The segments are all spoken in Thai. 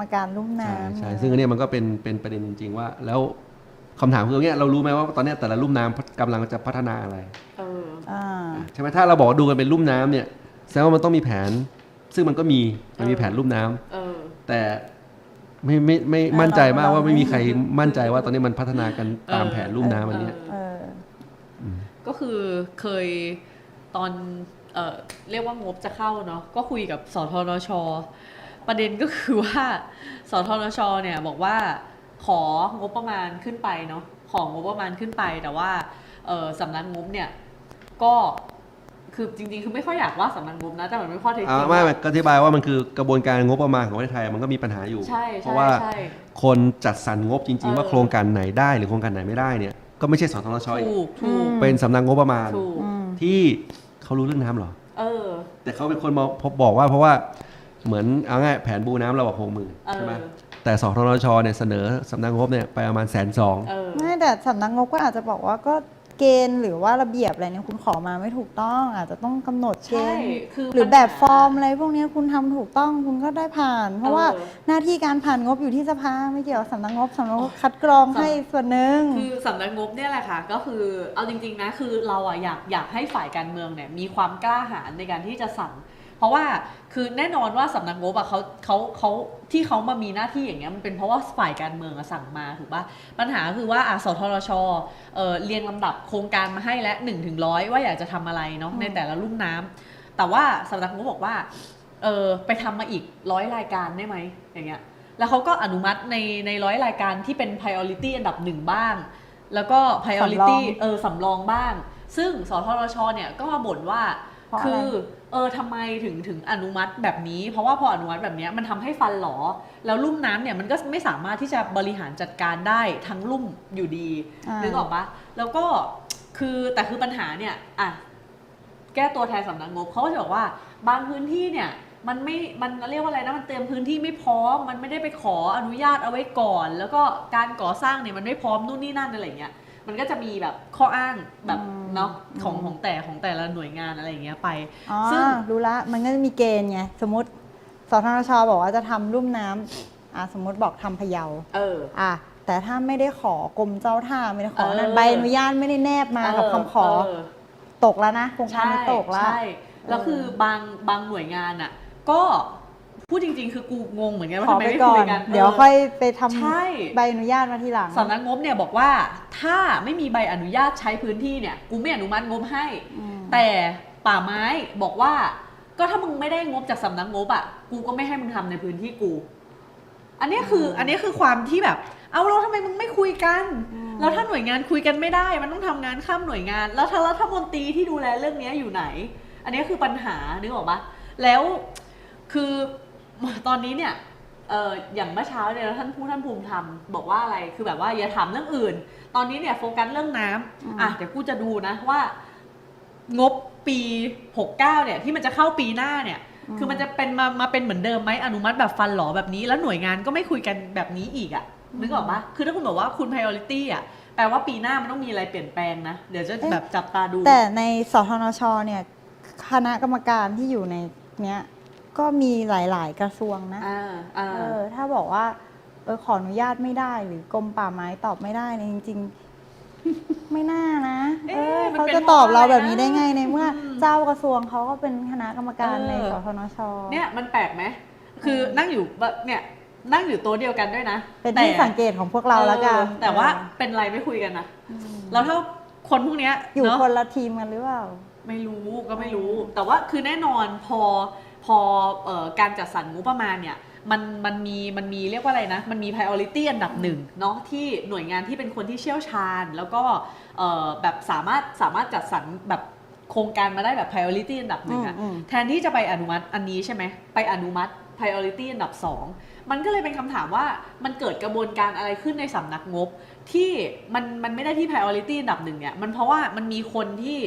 กรรมการลุ่มใช่น้ำใช่ซึ่งอันเนี้ยมันก็เป็นเป็นประเด็นจริงๆว่า แล้วคำถามคืออย่างเงี้ยเรารู้ไหมว่าตอนเนี้ยแต่ละลุ่มน้ำกำลังจะพัฒนาอะไรเอออ่าใช่ไหมถ้าเราบอกว่าดูกันเป็นลุ่มน้ำเนี่ยแสดงว่ามันต้องมีแผน ซึ่งมันก็มีมันมีแผนลุ่มน้ำเออ แต่ไม่ไม่ไม่มั่นใจมากว่าไม่มีใครมั่นใจว่าตอนนี้มันพัฒนากันตามเออแผนลุ่มน้ำอันเนี้ย เออ ก็คือเคยตอนเอ่อเรียกว่างบจะเข้าเนาะก็คุยกับสทนช ประเด็นก็คือว่าสทนชเนี่ยบอกว่าของบประมาณขึ้นไปเนาะของงบประมาณขึ้นไปแต่ว่าเอ่อสำนักงบเนี่ยก็คือจริงๆ คือไม่ค่อยอยากว่าสำนักงบนะแต่มันไม่ข้อเท็จจอ่าริงไม่ว่าไม่ก็อธิบายว่ามันคือกระบวนการงบประมาณของประเทศไทยมันก็มีปัญหาอยู่ใช่เพใช่ราะว่าใช่คนจัดสรรงบจริงเออๆว่าโครงการไหนได้หรือโครงการไหนไม่ได้เนี่ยก็ไม่ใช่สทนชอีกถูกถูกอืมเป็นสำนักงบประมาณถูกอืมที่เขารู้เรื่องน้ำเหรอเออแต่เขาเป็นคนมาพบบอกว่าเพราะว่า เหมือนเอาง่ายแผนบูน้ำเราบอกหกหมื่นเออใช่ไหมแต่สทนชเนี่ยเสนอสำนักงบเนี่ยไปประมาณแสนสองเออไม่แต่สำนักงบก็อาจจะบอกว่าก็เกณฑ์หรือว่าระเบียบอะไรเนี่ยคุณขอมาไม่ถูกต้อง อาจจะต้องกำหนดเกใช่ณฑ์คือหรือปัญหาแบบฟอร์มอะไรพวกเนี้ยคุณทำถูกต้องคุณก็ได้ผ่าน เพราะว่าเออหน้าที่การผ่านงบอยู่ที่สภาไม่เกี่ยวกับสำนักงบสำนักงบคัดกรองให้ส่วนหนึ่งคือสำนักงบเนี่ยแหละค่ะก็คือเอาจริง ๆนะคือเราอะอยากอยากให้ฝ่ายการเมืองเนี่ยมีความกล้าหาญในการที่จะสั่ง เพราะว่าคือแน่นอนว่าสำนักงบอะเขาเขาเขาที่เขามามีหน้าที่อย่างเงี้ยมันเป็นเพราะว่าฝ่ายการเมืองอะสั่งมาถูกปะปัญหาคือว่าอะสทรชเอ่อเรียงลำดับโครงการมาให้และ1นถึงร้อยว่าอยากจะทำอะไรเนาะอืมในแต่ละลุ่มน้ำแต่ว่าสำนักงบบอกว่าเออไปทำมาอีกร้อยรายการได้ไหมอย่างเงี้ยแล้วเขาก็อนุมัติในในร้อยรายการที่เป็น priority อันดับหนึ่งบ้าง แล้วก็ priority สำรองเออสำรองบ้าง ซึ่งสทรชเนี่ยก็มาบ่นว่าเพราะอะไรคือ เออทำไมถึงถึงอนุมัติแบบนี้ เพราะว่าพออนุมัติแบบเนี้ยมันทำให้ฟันหลอ แล้วลุ่มน้ำเนี่ยมันก็ไม่สามารถที่จะบริหารจัดการได้ทั้งลุ่มอยู่ดีอ่านึนึกออกปะแล้วก็คือแต่คือปัญหาเนี่ยอะแก้ตัวแทนสำนักงบเขาก็จะบอกว่าบางพื้นที่เนี่ยมันไม่ มันเรียกว่าอะไรนะ มันเตรียมพื้นที่ไม่พร้อม มันไม่ได้ไปขออนุญาตเอาไว้ก่อน แล้วก็การก่อสร้างเนี่ยมันไม่พร้อมนู่นนี่นั่นอะไรเงี้ย มันก็จะมีแบบข้ออ้างแบบอืมเนาะของอืมของแต่ของแต่ละหน่วยงานอะไรอย่างเงี้ยไปอ๋อซึ่งรู้ละมันก็จะมีเกณฑ์ไงสมมติสทนชบอกว่าจะทำลุ่มน้ำอะสมมติบอกทำพะเยาเอออะแต่ถ้าไม่ได้ขอกรมเจ้าท่าไม่ได้ขอเออนั่นใบอนุญาตไม่ได้แนบมากับคำขอเตกแล้วนะโครงการใช่นี้ตกแล้วใช่แล้วคือบางบางหน่วยงานอะก็ พูดจริงๆ คือกูงงเหมือนกันว่าขอทำไมไปไม่ก่อคุนยกันเดี๋ยวออค่อยไปทำใช่ใบอนุญาตมาทีหลังสำนักงบเนี่ยบอกว่าถ้าไม่มีใบอนุญาตใช้พื้นที่เนี่ยกูไม่อนุมัติงบให้อืมแต่ป่าไม้บอกว่า ก็ถ้ามึงไม่ได้งบจากสำนักงบอะกูก็ไม่ให้มึงทำในพื้นที่กู อันเนี้ยคืออันเนี้ยคือความที่แบบ เอาแล้วทำไมมึงไม่คุยกันอืมแล้วถ้าหน่วยงานคุยกันไม่ได้ มันต้องทำงานข้ามหน่วยงาน แล้วถ้ารัฐมนตรีที่ดูแลเรื่องเนี้ยอยู่ไหน อันเนี้ยคือปัญหานึกออกปะแล้วคือ ตอนนี้เนี่ยเอออย่างเมื่อเช้าเนี่ยท่านผู้ท่านภูมิธรรมบอกว่าอะไรคือแบบว่าอย่าถามเรื่องอื่น ตอนนี้เนี่ยโฟกัสเรื่องน้ำอืมอะเดี๋ยวกูจะดูนะว่า งบปี 69 เนี่ย ที่มันจะเข้าปีหน้าเนี่ย คือมันจะเป็นมามาเป็นเหมือนเดิมไหมอนุมัติแบบฟันหลอแบบนี้ แล้วหน่วยงานก็ไม่คุยกันแบบนี้อีกอะนึกออกปะคือถ้าคุณบอกว่าคุณ priority อะแปลว่าปีหน้ามันต้องมีอะไรเปลี่ยนแปลงนะ เดี๋ยวจะแบบจับตาดู แต่ในสทนชเนี่ยคณะกรรมการที่อยู่ในเนี้ย ก็มีหลายๆ กระทรวงนะอ่าอ่า เออถ้าบอกว่าเออขออนุญาตไม่ได้หรือกรมป่าไม้ตอบไม่ได้เนี่ยจริง ๆ ไม่น่านะเอ๊ะเออมันเขาเป็นจะตอบเราเพราะอะไรแบบนี้ได้ไงนะในเมื่ออมเจ้ากระทรวงเขาก็เป็นคณะกรรมการเออ ในสทนช เนี่ยมันแปลกไหมคือนั่งอยู่แบบเนี่ยนั่งอยู่โต๊ะเดียวกันด้วยนะเป็นแต่ที่สังเกตของพวกเราแล้วกันออแต่ว่าเป็นไรไม่คุยกันนะอืมแล้วถ้าคนพวกเนี้ยอยู่เนาะคนละทีมกันหรือเปล่า ไม่รู้ก็ไม่รู้ แต่ว่าคือแน่นอนพอ พอเอ่อการจัดสรรงบประมาณเนี่ยมันมันมีมันมีเรียกว่าอะไรนะ มันมี priority อันดับหนึ่งเนาะที่หน่วยงานที่เป็นคนที่เชี่ยวชาญ แล้วก็เอ่อแบบสามารถสามารถจัดสรรแบบโครงการมาได้แบบ priority อันดับหนึ่งอะอืมอืมแทนที่จะไปอนุมัติอันนี้ใช่ไหมไปอนุมัติ priority อันดับสองมันก็เลยเป็นคำถามว่ามันเกิดกระบวนการอะไรขึ้นในสำนักงบ ที่มันมันไม่ได้ที่ priority อันดับหนึ่งเนี่ยมันเพราะว่ามันมีคนที่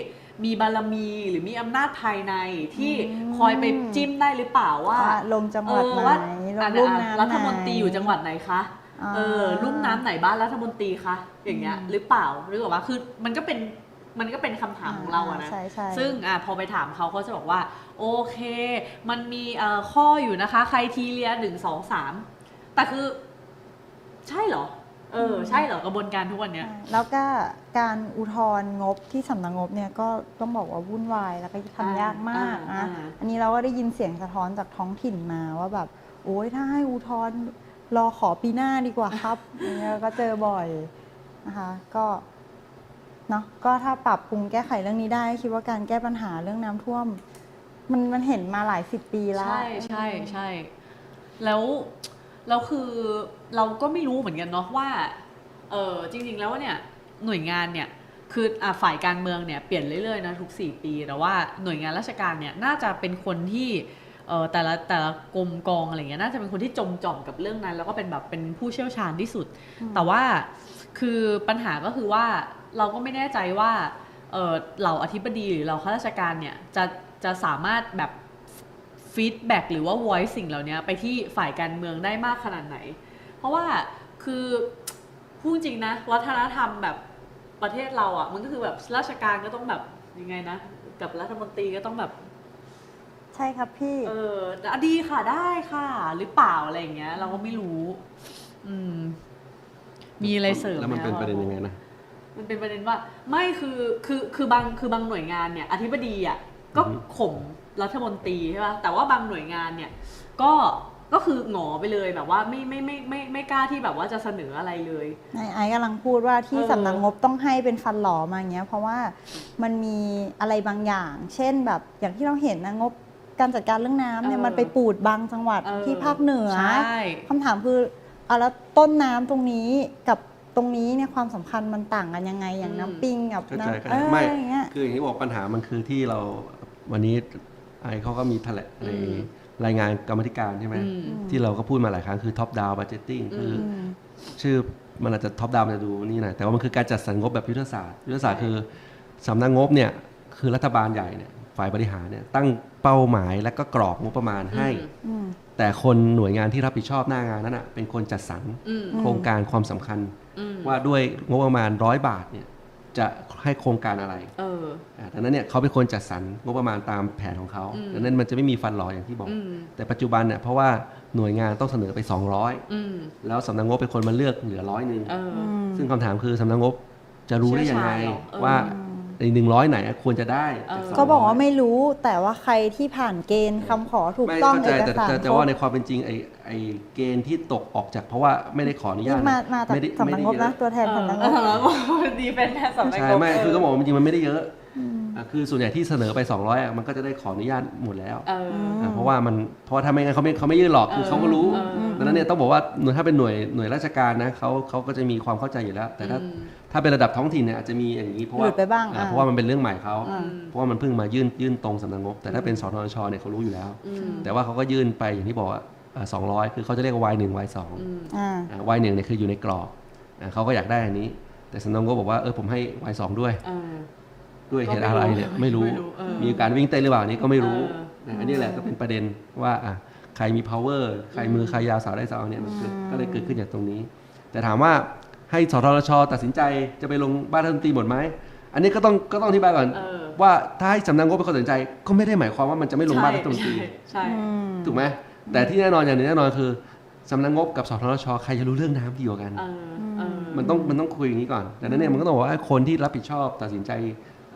มีบารมีหรือมีอำนาจภายในที่อืมคอยไปจิ้มได้หรือเปล่าว่าว่าลงจังหวัดเออไหนว่าลอะงรุ่มอะน้ำรัฐมนตรีอยู่จังหวัดไหนคะอ่าเออลุ่มน้ำไหนบ้านรัฐมนตรีคะอย่างเงี้ยอืมหรือเปล่าหรือแบบว่าคือมันก็เป็นมันก็เป็นคำถามของเราอะนะใช่ใช่ซึ่งอะพอไปถามเขาเขาจะบอกว่า โอเค มันมีเอ่อข้ออยู่นะคะใครทีเรียหนึ่งสองสามแต่คือ ใช่เหรอ เออ ใช่เหรอกระบวนการทุกวันเนี้ย แล้วก็ การอุทธรณ์งบที่สำนักงบเนี่ยก็ต้องบอกว่าวุ่นวายแล้วก็ทำยากมากอ่านะอ่าอันนี้เราก็ได้ยินเสียงสะท้อนจากท้องถิ่นมาว่าแบบ โอ๊ยถ้าให้อุทธรณ์รอขอปีหน้าดีกว่าครับอย่างเงี้ยก็เจอบ่อยนะคะก็เนาะก็ถ้าปรับปรุงแก้ไขเรื่องนี้ได้คิดว่าการแก้ปัญหาเรื่องน้ำท่วม มันมันเห็นมาหลายสิบปีแล้ว ใช่ใช่ใช่แล้วแล้วคือเราก็ไม่รู้เหมือนกันเนาะว่าเออจริง ๆ แล้วเนี่ย หน่วยงานเนี่ยคืออะฝ่ายการเมืองเนี่ยเปลี่ยนเรื่อยๆนะทุก 4 ปี แต่ว่าหน่วยงานราชการเนี่ยน่าจะเป็นคนที่เออแต่ละแต่ละกรมกองอะไรเงี้ยน่าจะเป็นคนที่จมจ่อมกับเรื่องนั้น แล้วก็เป็นแบบเป็นผู้เชี่ยวชาญที่สุด แต่ว่าคือปัญหาก็คือว่าเราก็ไม่แน่ใจว่าเออเหล่าอธิบดีหรือเหล่าข้าราชการเนี่ยจะจะสามารถแบบฟีดแบ็กหรือว่า voice สิ่งเหล่านี้ไปที่ฝ่ายการเมืองได้มากขนาดไหน เพราะว่าคือพูดจริงนะวัฒนธรรมแบบ ประเทศเราอะ มันก็คือแบบราชการก็ต้องแบบยังไงนะ กับรัฐมนตรีก็ต้องแบบ ใช่ครับพี่ เอออะดีค่ะได้ค่ะ หรือเปล่าอะไรอย่างเงี้ย เราก็ไม่รู้ อืม มีอะไรเสริมแล้วมันไหเป็นประเด็นคยังไงนะ มันเป็นประเด็นว่า ไม่คือคือคือบางคือบางหน่วยงานเนี่ยอธิบดีอะก็อือฮึข่มรัฐมนตรีใช่ป่ะแต่ว่าบางหน่วยงานเนี่ย ก็ ก็คือหงอไปเลยแบบว่าไม่ไม่ไม่ไม่ไม่กล้าที่แบบว่าจะเสนออะไรเลยไอ้ไอ้กำลังพูดว่าที่เออ สำนักงบต้องให้เป็นฟันหลอมาอย่างเงี้ยเพราะว่ามันมีอะไรบางอย่าง เช่นแบบอย่างที่เราเห็นนะงบการจัดการเรื่องน้ำเนี่ยมันไปปูดบางจังหวัดเออ ที่ภาคเหนือ ใช่ คำถามคือเอาแล้วต้นน้ำตรงนี้กับตรงนี้เนี่ยความสำคัญมันต่างกันยังไงอย่างน้ำปิงกับเข้าใจน้ำเข้าเอใจอไม่ อย่างเงี้ย คืออย่างที่บอกปัญหามันคือที่เราวันนี้ไอเขาก็มีแถลงในอืม รายงานกรรมธิการใช่ไหมอืมที่เราก็พูดมาหลายครั้งคือ top down budgeting คืออืมชื่อมันอาจจะ top down มันจะดูนี่หน่อยแต่ว่ามันคือการจัดสรรงบแบบยุทธศาสตร์ยุทธศาสตร์ใช่คือสำนักงบเนี่ยคือรัฐบาลใหญ่เนี่ยฝ่ายบริหารเนี่ยตั้งเป้าหมายและก็กรอบงบประมาณให้อืมแต่คนหน่วยงานที่รับผิดชอบหน้างานนั้นอะเป็นคนจัดสรรอืมอืมโครงการความสำคัญอืมว่าด้วยงบประมาณร้อยบาทเนี่ย จะให้โครงการอะไรเอออ่าดังนั้นเนี่ยเขาเป็นคนจัดสรรงบประมาณตามแผนของเขาอืมดังนั้นมันจะไม่มีฟันหลออย่างที่บอกอืมแต่ปัจจุบันเนี่ยเพราะว่าหน่วยงานต้องเสนอไป 200อืมแล้วสำนักงบเป็นคนมาเลือกเหลือร้อยหนึ่งเอออืมซึ่งคำถามคือสำนักงบจะรู้ได้ยังไงเชี่ยวชา ญเหรอเออว่าในหนึ่งร้อยไหนควรจะได้จากเออ200ก็บอกว่าไม่รู้แต่ว่าใครที่ผ่านเกณฑ์คำขอถูกไม่ต้องเข้าใจเอกแต่สารแต่แต่ครบว่าในความเป็นจริงไอ้ไอ้เกณฑ์ที่ตกออกจากเพราะว่าไม่ได้ขออนุญานี่ตมามาจากไม่ได้สำนักงบไม่ได้เยนะอะตัวแทนสำนักงเออบสำนักงบ ดีเป็นแทนสำนักใช่งบไม่คือต้องบอกว่าจริงๆมันไม่ได้เยอะอืมอะคือส่วนใหญ่ที่เสนอไป 200อะมันก็จะได้ขออนุญาตหมดแล้วเออ อะเพราะว่ามันเพราะว่าถ้าไม่งั้นเขาไม่เขาไม่ยื่นหรอกคือเออเขาก็รู้ เออ ดังนั้นเนี่ยต้องบอกว่าหน่วยถ้าเป็นหน่วยหน่วยราชการนะเขาเขาก็จะมีความเข้าใจอยู่แล้ว แต่ถ้าอืมถ้าเป็นระดับท้องถิ่นเนี่ยอาจจะมีอย่างนี้เพราะหว่าลุดไปบ้างอะอะ เพราะว่ามันเป็นเรื่องใหม่เขาอ่าเพราะว่ามันเพิ่งมายื่นยื่นตรงสำนักงบ แต่ถ้าเป็นสทชเนี่ยเขารู้อยู่แล้วอืมแต่ว่าเขาก็ยื่นไปอย่างที่บอกว่าสองร้อยคือเขาจะเรียกว่า Y หนึ่ง Y สองอืมอ่าวายหนึ่งเนี่ยคืออยู่ในกรอบอะเขาก็อยากได้อันนี้ แต่สำนักงบบอกว่าเออผมให้ Y สองด้วยเออด้วยเหตุอะไรเนี่ยก็ไม่ไม่รู้รู้ไม่รู้เออมีการวิ่งเต้นหรือเปล่าอันนี้ก็ไม่รู้เออนะอันนี้แหละก็เป็นประเด็นว่าอะใค รมี power ใครมือใครยาวสาวได้สาวเนี่ยมันเกิดก็เลยเกิดขึ้นจากตรงนี้ แต่ถามว่าให้สทชตัดสินใจจะไปลงบ้านรัฐมนตรีหมดไหมอันนี้ก็ต้องก็ต้องอธิบายก่อนเออว่าถ้าให้สำนักงบเป็นคนตัดสินใจ ก็ไม่ได้หมายความว่ามันจะไม่ลงบ้านรัฐมนตรีใช่ใช่อืมถูกไหมแต่ที่แน่นอนอย่างหนึงแน่นอนคือสำนักงบกับสทชใครจะรู้เรื่องน้ำดีกว่ากันเออเออมันต้องมันต้องคุยอย่างนี้ก่อนดังนั้นเนี่ยมันก็ต้องบอกว่าคนที่รับผิดชอบตัดสินใจ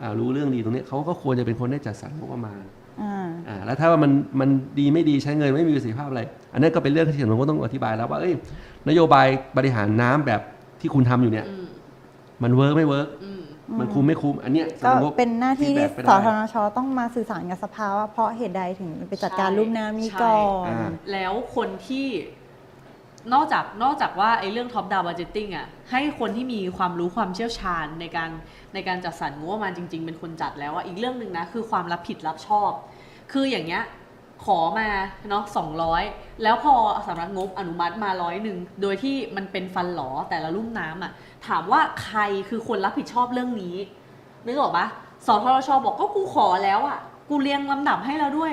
อ่ารู้เรื่องดีตรงเนี้ยเขาก็ควรจะเป็นคนได้จัดสรรงบประมาณ อ่าอ่าแล้วถ้าว่ามันมันดีไม่ดีใช้เงินไม่มีประสิทธิภาพอะไร อันนั้นก็เป็นเรื่องที่ผมก็ต้องอธิบายแล้วว่าเอ้ยนโยบายบริหารน้ำแบบที่คุณทำอยู่เนี่ยอืมมันเวิร์กไม่เวิร์กอืมมันคุ้มไม่คุ้มอันเนี้ยก็สำนักงบเป็นหน้าที่ที่ feedback ไปสได้ทนชต้องมาสื่อสารกับสภาว่าเพราะเหตุใดถึงไปจัดการใช่รูปน้ำนี้ใช่ก่อนอ่าแล้วคนที่นอกจากนอกจากว่าไอ้เรื่อง top down budgeting อะให้คนที่มีความรู้ความเชี่ยวชาญในการในการจัดสรรงบประมาณจริง ๆ เป็นคนจัดแล้วอะอีกเรื่องหนึ่งนะคือความรับผิดรับชอบ คืออย่างเงี้ยขอมาเนาะสองร้อยแล้วพอสำนักงบอนุมัติมาร้อยหนึ่งโดยที่มันเป็นฟันหลอแต่ละลุ่มน้ำอะ ถามว่าใครคือคนรับผิดชอบเรื่องนี้นึกออกปะสทชบอกก็กูขอแล้วอะ กูเรียงลำดับให้แล้วด้วย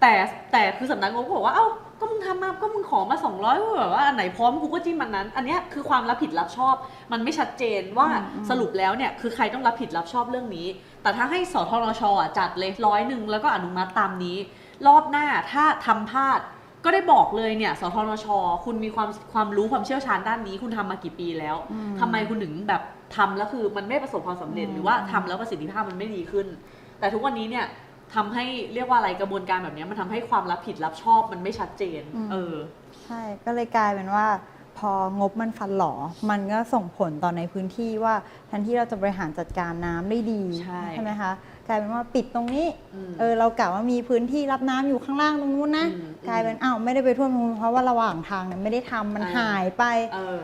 แต่แต่คือสำนักงบก็บอกว่าเอ้า ก็มึงทำมาก็มึงขอมา 200ก็แบบว่าอันไหนพร้อมกูก็จิ้มมันนั้น อันเนี้ยคือความรับผิดรับชอบ มันไม่ชัดเจนว่าสรุปแล้วเนี่ยคือใครต้องรับผิดรับชอบเรื่องนี้ แต่ถ้าให้สทนชอะจัดเลยร้อยหนึ่งแล้วก็อนุมัติตามนี้ รอบหน้าถ้าทำพลาดก็ได้บอกเลยเนี่ย สทนช คุณมีความความรู้ความเชี่ยวชาญด้านนี้ คุณทำมากี่ปีแล้วอืมทำไมคุณถึงแบบทำแล้วคือมันไม่ประสบความสำเร็จอืมหรือว่าทำแล้วประสิทธิภาพมันไม่ดีขึ้น แต่ทุกวันนี้เนี่ย ทำให้เรียกว่าอะไรกระบวนการแบบเนี้ยมันทำให้ความรับผิดรับชอบมันไม่ชัดเจน เออ ใช่ ก็เลยกลายเป็นว่า พองบมันฟันหลอ มันก็ส่งผลต่อในพื้นที่ว่าแทนที่เราจะบริหารจัดการน้ำได้ดีใช่ไหมคะกลายเป็นว่าปิดตรงนี้อืมเออเรากะว่ามีพื้นที่รับน้ำอยู่ข้างล่างตรงนู้นนะอืมกลายเป็นอ้าวไม่ได้ไปท่วมตรงนู้นเพราะว่าระหว่างทางเนี่ยไม่ได้ทำมันอ่าหายไปเออ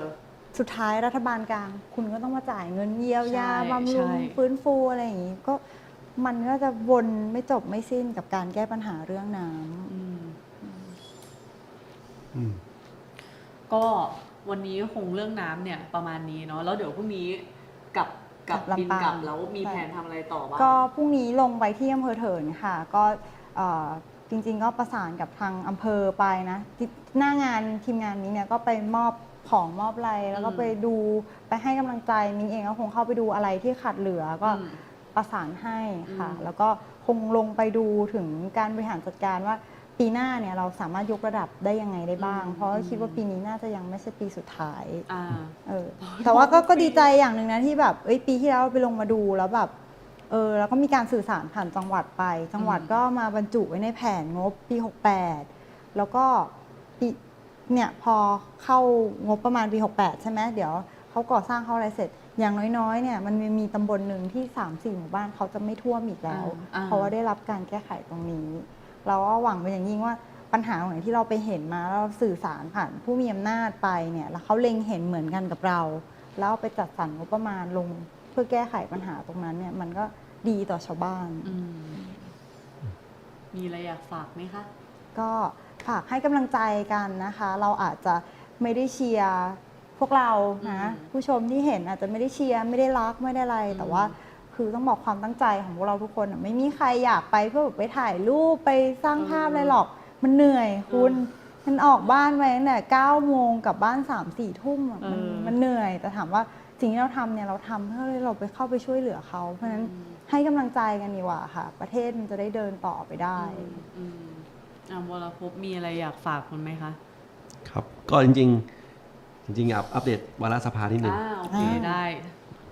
สุดท้ายรัฐบาลกลาง คุณก็ต้องมาจ่ายเงินเยียวยาใช่บำรุงใช่ฟื้นฟูอะไรอย่างนี้ก็ มันก็จะวนไม่จบไม่สิ้นกับการแก้ปัญหาเรื่องน้ำอืมอืมก็วันนี้คงเรื่องน้ำเนี่ยประมาณนี้เนาะแล้วเดี๋ยวพรุ่งนี้กลับกลับกลับบินลำปางกลับแล้วมีใช่แผนทำอะไรต่อบ้างก็พรุ่งนี้ลงไปที่อำเภอเถินค่ะ ก็เอ่อจริง ๆ ก็ประสานกับทางอำเภอไปนะที่หน้างานทีมงานนี้เนี่ยก็ไปมอบของมอบอะไรแล้วก็อืมไปดูไปให้กำลังใจมิ้นเองก็คงเข้าไปดูอะไรที่ขาดเหลือก็อืม ประสานให้ค่ะอืมแล้วก็คงลงไปดูถึงการบริหารจัดการว่าปีหน้าเนี่ยเราสามารถยกระดับได้ยังไงได้บ้าง เพราะว่าคิดว่าปีนี้น่าจะยังไม่ใช่ปีสุดท้ายอ่าเออแต่ว่าก็ก็ดีใจอย่างหนึ่งนะที่แบบเอ้ยปีที่แล้วเราไปลงมาดูแล้วแบบเออแล้วก็มีการสื่อสารผ่านจังหวัดไป จังหวัดอืมก็มาบรรจุไว้ในแผนงบปี 68 แล้วก็ปีเนี่ยพอเข้างบประมาณปี 68 ใช่ไหมเดี๋ยวเขาก่อสร้างเขาอะไรเสร็จ อย่างน้อยๆเนี่ยมันมีมีตำบลหนึ่งที่ 3-4 หมู่บ้านเขาจะไม่ท่วมอีกแล้วอ่า เพราะว่าได้รับการแก้ไขตรงนี้ เราก็หวังเป็นอย่างยิ่งว่าปัญหาของไหนที่เราไปเห็นมาแล้วเราสื่อสารผ่านผู้มีอำนาจไปเนี่ยแล้วเขาเล็งเห็นเหมือนกันกับเรา แล้วเอาไปจัดสรรงบประมาณลงเพื่อแก้ไขปัญหาตรงนั้นเนี่ยมันก็ดีต่อชาวบ้าน อืมมีอะไรอยากฝากไหมคะ ก็ฝากให้กำลังใจกันนะคะ เราอาจจะไม่ได้เชียร์ พวกเรานะอืม ผู้ชมที่เห็นอาจจะไม่ได้เชียร์ไม่ได้รักไม่ได้อะไร แต่ว่าคือต้องบอกความตั้งใจของพวกเราทุกคนอะไม่มีใครอยากไปเพื่อแบบไปถ่ายรูปไปสร้างภาพอะไรหรอก มันเหนื่อยคุณมันออกบ้านไปตั้งแต่เก้าโมงกลับบ้านสามสี่ทุ่มอะมันเออมันเหนื่อย แต่ถามว่าสิ่งที่เราทำเนี่ยเราทำเพื่อให้เราไปเข้าไปช่วยเหลือเขาเพราะฉะนั้นให้กำลังใจกันดีกว่าค่ะ ประเทศมันจะได้เดินต่อไปได้ อืมอืมอ่าวรภพมีอะไรอยากฝากคุณไหมคะ ครับก็จริงๆ จริงๆอัปอัปเดตวาระสภานิดหนึ่งอ่าโอเคอ่าได้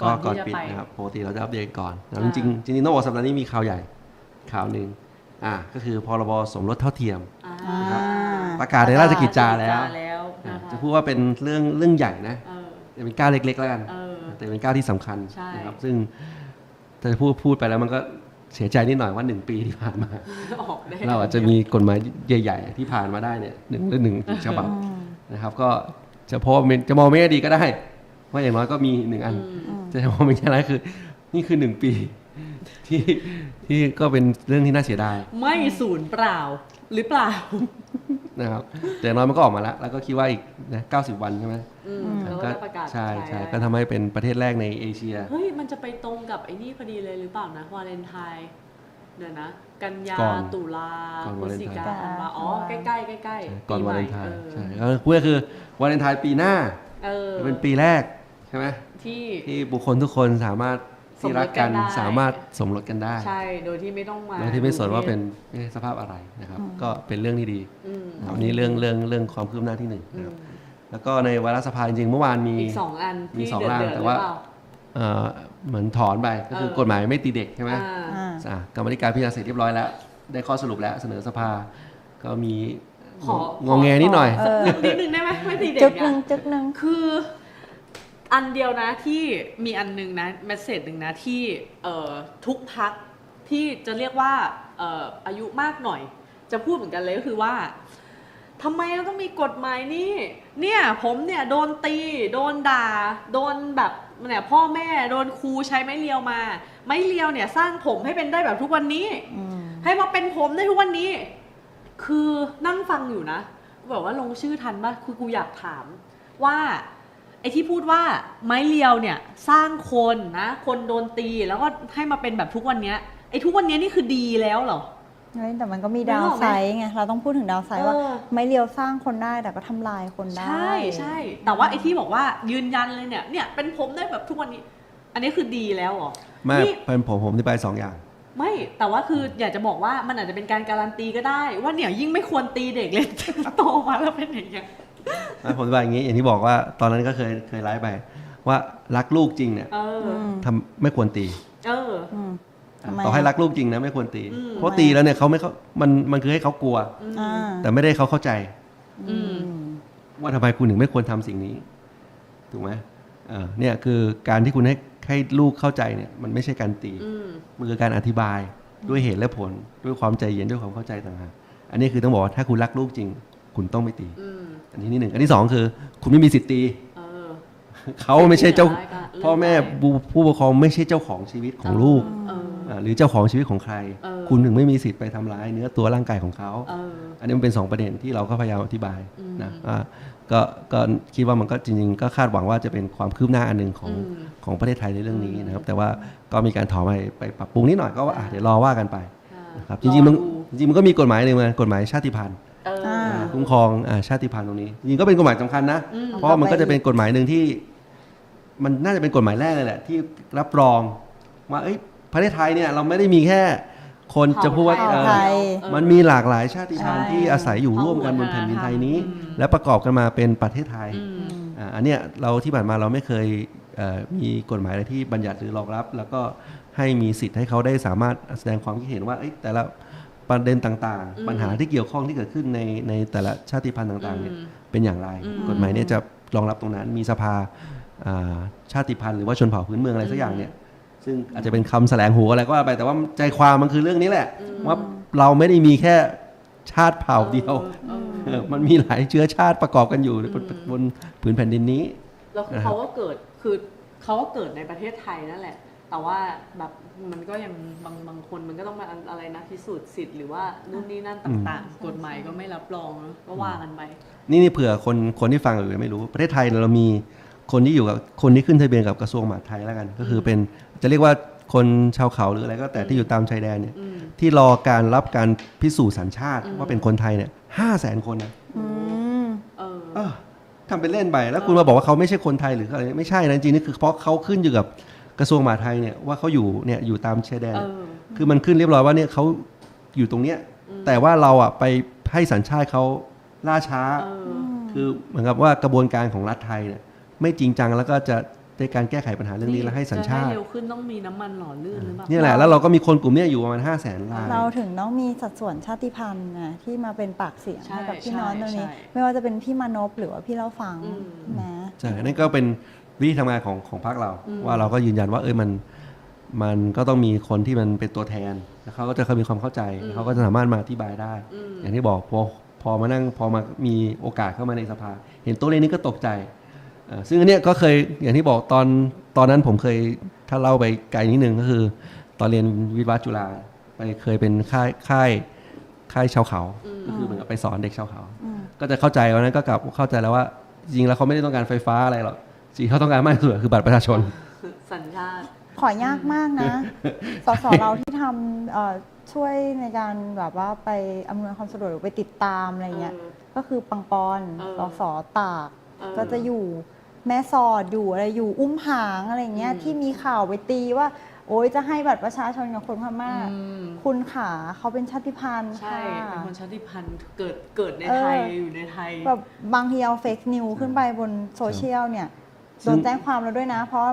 ก็ก่อนที่จะปิดไปนะครับปกติเราจะอัปเดตก่อนนะอ่าจริงๆจริงๆต้องบอกสัปดาห์นี้มีข่าวใหญ่ข่าวหนึ่งอ่าก็คือพรบสมรสเท่าเทียม อ่านะครับ ประกาศในราชกิจจาแล้วแล้วอ่านะคะจะพูดว่าเป็นเรื่องเรื่องใหญ่นะเออจะเป็นก้าวเล็กๆแล้วกัน เออ แต่เป็นก้าวที่สำคัญใช่ นะครับ ซึ่งถ้าจะพูดพูดไปแล้วมันก็เสียใจนิดหน่อยว่าหนึ่งปีที่ผ่านมา ออกได้เราอาจจะมีกฎหมายใหญ่ ๆ ที่ผ่านมาได้เนี่ยหนึ่งหรือหนึ่งฉบับอืมนะครับ ก็ จะพอเป็นจะมองไม่ได้ดีก็ได้ว่าอย่างน้อยก็มีหนึ่งอันอืมอืมจะมองไม่ใช่ไรคือ นี่คือหนึ่งปี ที่ที่ก็เป็นเรื่องที่น่าเสียดาย ไม่ศูนย์เปล่าหรือเปล่านะครับแต่อย่างน้อยมันก็ออกมาแล้ว แล้วก็คิดว่าอีกนะ90วันใช่ไหมอืมอืมแล้วก็จะประกาศใช่ใช่ได้ก็ทำให้เป็นประเทศแรกในเอเชีย เฮ้ย มันจะไปตรงกับไอ้นี่พอดีเลยหรือเปล่านะวาเลนไทน์ เดี๋ยวนะ กันยาก่อนตุลาก่อนพฤศจิกาวาเลนไทน์ธันวาอ๋อใกล้ๆใกล้ๆก่อนปีใหวาม่เลนไทน์เออใช่ก็พูดก็คือวาเลนไทน์ปีหน้าเออจะเป็นปีแรกใช่ไหมที่ ที่บุคคลทุกคนสามารถที่รักกันสมรสกันได้ สามารถสมรสกันได้ใช่โดยที่ไม่ต้องมาโดยที่ไม่สนว่าเป็นเอ๊ะสภาพอะไรนะครับ ก็เป็นเรื่องที่ดีอืมวันนี้เรื่องเรื่องเรื่องความคืบหน้าที่หนึ่งอืนะครับมแล้วก็ในวาระสภาจริงๆเมื่อวานมี อีกสองอันมีที่สองเดือดร่างเดือดแต่หรือว่า เปล่า เอ่อเหมือนถอนไปก็คือเออกฎหมายไม่ตีเด็กใช่ไหมอ่าอ่าอะกรรมธิการพิจารณาเสร็จเรียบร้อยแล้ว ได้ข้อสรุปแล้วเสนอสภา ก็มีของงแงนิดหน่อยเออนิดนึงได้ไหมไม่ตีเด็จึกกหนึ่งอะจึกหนึ่งคืออันเดียวนะที่มีอันหนึงนะเมสเซจหนึ่งนะที่เอ่อทุกพักที่จะเรียกว่าเอ่ออายุมากหน่อย จะพูดเหมือนกันเลยก็คือว่าทำไมเราต้องมีกฎหมายนี่ เนี่ยผมเนี่ยโดนตี โดนด่า โดนแบบ เนี่ยพ่อแม่โดนครูใช้ไม้เรียวมา ไม้เรียวเนี่ยสร้างผมให้เป็นได้แบบทุกวันนี้อืมให้มาเป็นผมได้ทุกวันนี้ คือนั่งฟังอยู่นะแบบว่าลงชื่อทันปะคือกูอยากถามว่าไอ้ที่พูดว่าไม้เรียวเนี่ยสร้างคนนะ คนโดนตีแล้วก็ให้มาเป็นแบบทุกวันเนี้ยไอ้ทุกวันเนี้ยนี่คือดีแล้วเหรอ เฮ้ยแต่มันก็มีนึกดาอวอกไหมไซด์ไงเราต้องพูดถึงดาวไซด์ว่าเออไม่เลียวสร้างคนได้แต่ก็ทำลายคนได้ ใช่ใช่แต่ว่าไอ้ที่บอกว่ายืนยันเลยเนี่ยเนี่ยเป็นผมได้แบบทุกวันนี้ อันนี้คือดีแล้วเหรอไม่นี่เป็นผมผมที่ไปสองอย่าง ไม่แต่ว่าคืออยากจะบอกว่ามันอาจจะเป็นการการันตีก็ได้ ว่าเนี่ยยิ่งไม่ควรตีเด็กเลยโตมาแล้วเป็นอย่างเงี้ยอะผมจะบอกอย่างนี้อย่างที่บอกว่าตอนนั้นก็เคยเคยไลฟ์ไปว่ารักลูกจริงเนี่ยเออทำไม่ควรตี เอออืมทำไม ต่อให้รักลูกจริงนะไม่ควรตีอืมเพราะตีแล้วเนี่ยเขาไม่เขามันมันคือให้เขากลัวอ่าแต่ไม่ได้เขาเข้าใจอืมว่าทำไมคุณถึงไม่ควรทำสิ่งนี้ ถูกไหมเออเนี่ยคือการที่คุณให้ให้ลูกเข้าใจเนี่ย มันไม่ใช่การตีอืมมันคือการอธิบายด้วยเหตุและผล ด้วยความใจเย็นด้วยความเข้าใจต่างหากอันนี้คือต้องบอกว่าถ้าคุณรักลูกจริง คุณต้องไม่ตีอืมอันนี้นี่หนึ่งอันที่สองคือ คุณไม่มีสิทธิ์ตีเออเขาไม่ใช่เจ้าเรื่องร้ายก็เรื่องพ่อแม่ร้ายผู้ผู้ปกครองไม่ใช่เจ้าของชีวิตของลูกเอออ่า หรือเจ้าของชีวิตของใครเออคุณถึงไม่มีสิทธิ์ไปทำร้ายเนื้อตัวร่างกายของเขาเอออันนี้มันเป็นสองประเด็นที่เราก็พยายามอธิบายอืมนะอ่าก็ก็คิดว่ามันก็จริงๆ ก็คาดหวังว่าจะเป็นความคืบหน้าอันหนึ่งของอืมของประเทศไทยในเรื่องนี้นะครับ แต่ว่าก็มีการถอไปไปปรับปรุงนิดหน่อยก็ว่าอะเดี๋ยวรอว่ากันไปอ่านะครับจริงๆมันอดูจริงๆมันก็มีกฎหมายหนึ่งเหมือนกฎหมายชาติพันธุ์เอออ่าอ่าคุ้มครองอ่าชาติพันธุ์ตรงนี้จริงๆก็เป็นกฎหมายสำคัญนะอืมเพราะมันก็จะเป็นกฎหมายหนึ่งที่ มันน่าจะเป็นกฎหมายแรกเลยแหละ ที่รับรองว่าเอ้ย ประเทศไทยเนี่ยเราไม่ได้มีแค่ คนจะพูดว่าเผ่าเอ่อไทย มันมีหลากหลายชาติพันธุ์ใช่ที่อาศัยอยู่ร่วมกันบนแผ่นดินไทยนี้อืมและประกอบกันมาเป็นประเทศไทยอืมอ่าอันเนี้ยเราที่ผ่านมาเราไม่เคยเอ่อมีกฎหมายอะไรที่บัญญัติหรือรองรับ แล้วก็ให้มีสิทธิ์ให้เขาได้สามารถแสดงความคิดเห็นว่าเอ้ยแต่ละประเด็นต่างอืมๆปัญหาที่เกี่ยวข้องที่เกิดขึ้นในในแต่ละชาติพันธุ์ต่างๆเนี่ยอืมเป็นอย่างไรอืมกฎหมายเนี่ยจะรองรับตรงนั้นมีสภาอ่าชาติพันธุ์หรือว่าชนเผ่าพื้นเมืองอะไรสักอย่างเนี่ย ซึ่งอาจจะเป็นคำแสลงหูอะไรก็ว่าไปแต่ว่าใจความมันคือเรื่องนี้แหละ ว่าเราไม่ได้มีแค่ชาติเผ่าเดียวเออเออมันมีหลายเชื้อชาติประกอบกันอยู่บนบนผืนแผ่นดินนี้ แล้วคือเขาก็เกิดคือเขาก็เกิดในประเทศไทยนั่นแหละ แต่ว่าแบบมันก็ยังบางบางคนมันก็ต้องมาอะไรนะพิสูจน์สิทธิ์หรือว่านู่นนี่นั่นต่างๆ กฎหมายก็ไม่รับรองเนอะก็ว่ากันไปนี่นี่เผื่อคนคนที่ฟังหรือไม่รู้ประเทศไทยเรามีคนที่อยู่กับคนที่ขึ้นทะเบียนกับกระทรวงมหาดไทยแล้วกัน ก็คือเป็น จะเรียกว่าคนชาวเขาหรืออะไรก็แต่ที่อยู่ตามชายแดนเนี่ยอืมที่รอการรับการพิสูจน์สัญชาติอืมว่าเป็นคนไทยเนี่ยห้าแสนคนนะอืมเออเออทำเป็นเล่นไปแล้วคุณมาบอกว่าเขาไม่ใช่คนไทยหรืออะไรไม่ใช่นะจริงๆนี่คือเพราะเขาขึ้นอยู่กับกระทรวงมหาดไทยเนี่ยว่าเขาอยู่เนี่ยอยู่ตามชายแดนเออคือมันขึ้นเรียบร้อยว่าเนี่ยเขาอยู่ตรงเนี้ยแต่ว่าเราอะไปให้สัญชาติเขาล่าช้าเออคือเหมือนกับว่ากระบวนการของรัฐไทยเนี่ยไม่จริงจังแล้วก็จะ ในการแก้ไขปัญหาเรื่องนี้แล้วให้สัญชาจะติให้เร็วขึ้นต้องมีน้ำมันหล่อลื่นหรือเปล่าเนี่ยแหละแล้วเราก็มีคนกลุ่มเนี้ยอยู่ประมาณห้าแสนรายเราถึงต้องมีสัดส่วนชาติพันธุ์นะที่มาเป็นปากเสียงใช่ให้กับพี่น้องตรงนี้ใช่ไม่ว่าจะเป็นพี่มานพหรือว่าพี่เล่าฟังอืมนะใช่นั่นก็เป็นวิธีทำงานของของพรรคเราอืมว่าเราก็ยืนยันว่าเอ้ยมันมันก็ต้องมีคนที่มันเป็นตัวแทนแล้วเขาก็จะเขามีความเข้าใจ เขาก็จะสามารถมาอธิบายได้อืมอย่างที่บอกพอพอมานั่งพอมามีโอกาสเข้ามาในสภา เห็นตัวเลขนี้ก็ตกใจเอ่อ ซึ่งอันเนี้ยก็เคยอย่างที่บอกตอนตอนนั้นผมเคยถ้าเล่าไปไกลนิดนึงก็คือ ตอนเรียนวิทยาจุฬาไปเคยเป็นค่ายค่ายค่ายชาวเขาก็คือเหมือนกับไปสอนเด็กชาวเขาอืมก็จะเข้าใจวันนั้นก็กลับเข้าใจแล้วว่า จริงๆแล้วเขาไม่ได้ต้องการไฟฟ้าอะไรหรอกสิ่งที่เขาต้องการมากที่สุดคือบัตรประชาชน สัญชาติขอยากมากนะ สสเราที่ทำเอ่อช่วยในการแบบว่าไปอำนวยความสะดวกหรือไปติดตามอะไรเงี้ยเออก็คือปังปอนเออสสตากเออก็จะอยู่ แม่สอดอยู่อะไรอยู่อุ้มผางอะไรเงี้ยอืมที่มีข่าวไปตีว่า โอ๊ยจะให้บัตรประชาชนกับคนพม่าอืม คุณขาเขาเป็นชาติพันธุ์ใช่ ค่ะเป็นคนชาติพันธุ์เกิดเกิดในเออไทยอยู่ในไทย แบบบางทีเอาเฟกนิวขึ้นไปบนโซเชียลเนี่ยซึ่โดง นแจ้งความแล้วด้วยนะ เพราะ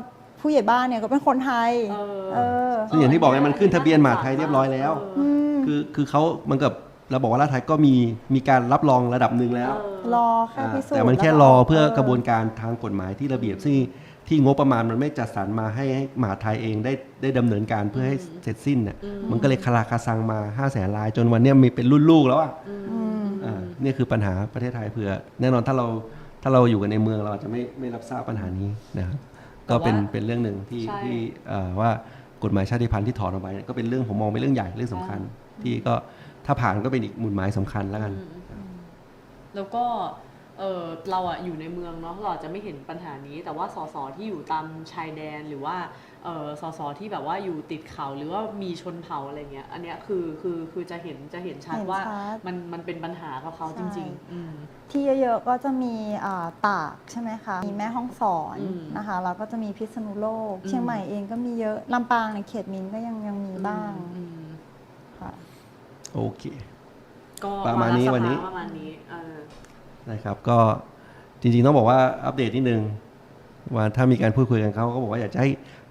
ผู้ใหญ่บ้านเนี่ยก็เป็นคนไทย เออ เออซึ่งอย่างที่บอกไงมันขึ้นทะเบียนมหาไทยเรียบร้อยแล้ว เออ ม คือคือเขาเหมันกับ เราบอกว่ารัฐไทยก็มีมีการรับรองระดับหนึ่งแล้วเออรอแค่พิสูจน์แต่มันแค่ล้วรอก็เพื่อกระบวนการทางกฎหมายที่ระเบียบซึ่งที่งบประมาณมันไม่จัดสรรมาให้ให้มหาไทยเองได้ได้ดำเนินการเพื่อให้เสร็จสิ้นเนี่ยมันก็เลยคลาคาซังมา5้าแสนลายจนวันเนี้ยมีเป็นรุ่นลูกแล้วอะอืมอ่านี่คือปัญหาประเทศไทยเผื่อ แน่นอนถ้าเราถ้าเราอยู่กันในเมืองเราอาจจะไม่ไม่รับทราบปัญหานี้นะครับก็เป็นแต่ว่าเป็นเรื่องหนึ่งที่ใช่ที่เอ่อว่ากฎหมายชาติพันธุ์ที่ถอนออกไปเนี่ยก็เป็นเรื่องผมมองเป็นเรื่องใหญ่เรื่องสำคัญ ที่ก็ ถ้าผ่านก็เป็นอีกหมุดหมายสำคัญแล้วกัน แล้วก็เออเราอะอยู่ในเมืองเนาะเราอาจจะไม่เห็นปัญหานี้ แต่ว่าสสที่อยู่ตามชายแดนหรือว่าเออสสที่แบบว่าอยู่ติดเขาหรือว่ามีชนเผ่าอะไรเงี้ย อันเนี้ยคือคือคือจะเห็นจะเห็นชัดเห็นว่าชัดมันมันเป็นปัญหากับเขาใช่จริงๆอืมที่เยอะๆก็จะมีอ่าตากใช่ไหมคะมีแม่ห้องสอนอืมนะคะแล้วก็จะมีพิษณุโลกอืมเชียงใหม่เองก็มีเยอะลำปางในเขตมินก็ยังยังมีบ้างอืมค่ะ โอเค ก็ประมาณนี้สภวันนี้ ประมาณนี้เออนะครับ ก็จริงๆต้องบอกว่าอัปเดตนิดนึงว่าถ้ามีการพูดคุยกันเขาก็บอกว่าอยากจะให้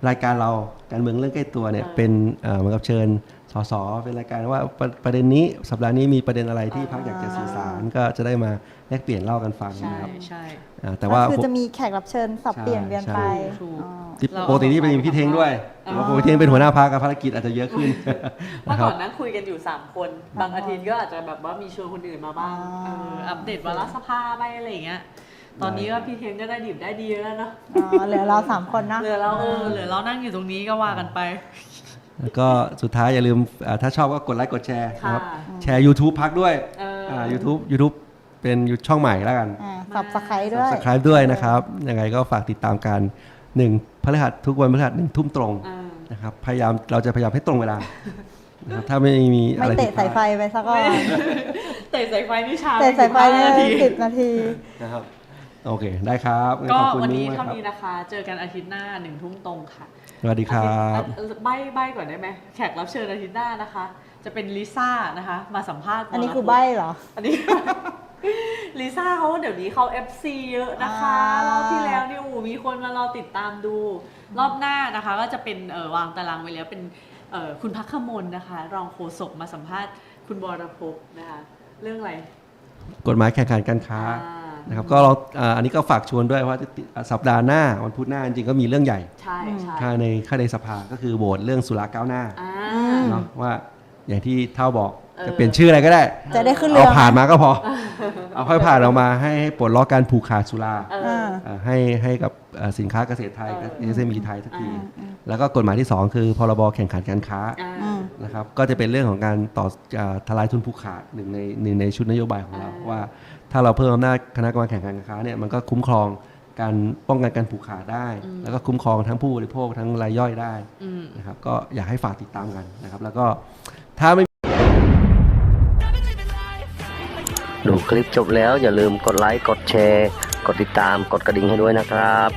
รายการเราการเมืองเรื่องใกล้ตัวเนี่ยเออเป็นเอ่อเหมือนกับเชิญ สสเป็นรายการว่าประประเด็นนี้สัปดาห์นี้มีประเด็นอะไรที่อ่าพักอยากจะสื่อสารก็จะได้มาแลกเปลี่ยนเล่ากันฟังใช่นะครับใช่ อ่าแต่ว่าก็คือผม จะมีแขกรับเชิญสับใช่เปลี่ยนเวียนใช่ไปถูก อ๋อ ที่เราปกตินี่เป็นพี่เทงด้วยอ๋อแต่ว่าพี่เทงเป็นหัวหน้าพักกับภารกิจอาจจะเยอะขึ้นเมื่อนะคก่รัอบ นนั่งคุยกันอยู่ 3 คน บางอาทิตย์ก็อาจจะแบบว่ามีชวนคนอื่นมาบ้างอ่าเอออัปเดตวาระสภาไปอะไรอย่างเงี้ย ตอนนี้ก็พี่เทงก็ได้ดิบได้ดีแล้วเนาะอ๋อเหลือเราสามคนนะเหลือเราเออเหลือเรานั่งอยู่ตรงนี้ก็ว่ากันไป แล้วก็สุดท้ายอย่าลืมอ่าถ้าชอบก็กดไลค์กดแชร์นะครับค่ะแชร์ YouTube พักด้วยเอออ่า YouTube YouTube เป็นช่องใหม่แล้วกันอ่าสับสไครด้วย subscribe ด้วยนะครับยังไงก็ฝากติดตามกันหนึ่งพฤหัสทุกวันพฤหัสหนึ่งทุ่มตรงเออนะครับพยายามเราจะพยายามให้ตรงเวลานะครับถ้าไม่มีอะไม่ไรเตะสายไฟไปสักก่อนเตะสายไฟนี่ช้าเตะสายไฟปเนี่ย15นาทีสิบนาทีนะครับโอเคได้ครับงั้นก็ขอบคุณวันนี้มิ้งมากเท่าครับนี้นะคะ เจอกันอาทิตย์หน้าหนึ่งทุ่มตรงค่ะ สวัสดีครับอาทิตย์เอ่อใบใบก่อนได้ไหมแขกรับเชิญอาทิตย์หน้านะคะ จะเป็นลิซ่านะคะ มาสัมภาษณ์อันนี้วรคือพุธใบเหรอ อันนี้ลิซ่าเขาเดี๋ยวนี้เขา FC เยอะนะคะอ่ารอบที่แล้วเนี่ยโอ้โหมีคนมารอติดตามดู รอบหน้านะคะ ก็จะเป็นเอ่อวางตารางไว้แล้วเป็นเอ่อคุณพักขมลนะคะ รองโฆษกมาสัมภาษณ์คุณบรพนะคะ เรื่องอะไร กฎหมายแข่งขันการค้าอ่า นะครับก็เราอ่าอันนี้ก็ฝากชวนด้วยว่าสัปดาห์หน้าวันพุธหน้าจริงๆก็มีเรื่องใหญ่ใช่ใช่ค่าในค่าในสภาก็คือโหวตเรื่องสุราก้าวหน้าอ่ามเนาะว่าอย่างที่เท่าบอกเออ จะเปลี่ยนชื่ออะไรก็ได้ จะได้ขึ้นเรืเอาอผ่านมาก็พอ เอาค่อยผ่านออกมาให้ให้ปลดล็อกการผูกขาดสุราเออ อ่า เอ่อให้ให้กับเอ่อสินค้าเกษตรไทยเออ เอสเอ็มอีไทยสักทีอ่าแล้วก็กฎหมายที่ 2 คือพรบแข่งขันการค้าอ่าอืม นะครับก็จะเป็นเรื่องของการต่ออ่าทลายทุนผูกขาดหนึ่งในหนึ่งในชุดนโยบายของเราอ่าว่า ถ้าเราเพิ่มอำนาจคณะกรรมการแข่งขันการค้าเนี่ยมันก็คุ้มครองการป้องกันการผูกขาดได้ แล้วก็คุ้มครองทั้งผู้บริโภคทั้งรายย่อยได้อืมนะครับก็อยากให้ฝากติดตามกันนะครับ แล้วก็ถ้าไม่ดูคลิปจบแล้วอย่าลืมกดไลค์กดแชร์ กดติดตามกดกระดิ่งให้ด้วยนะครับ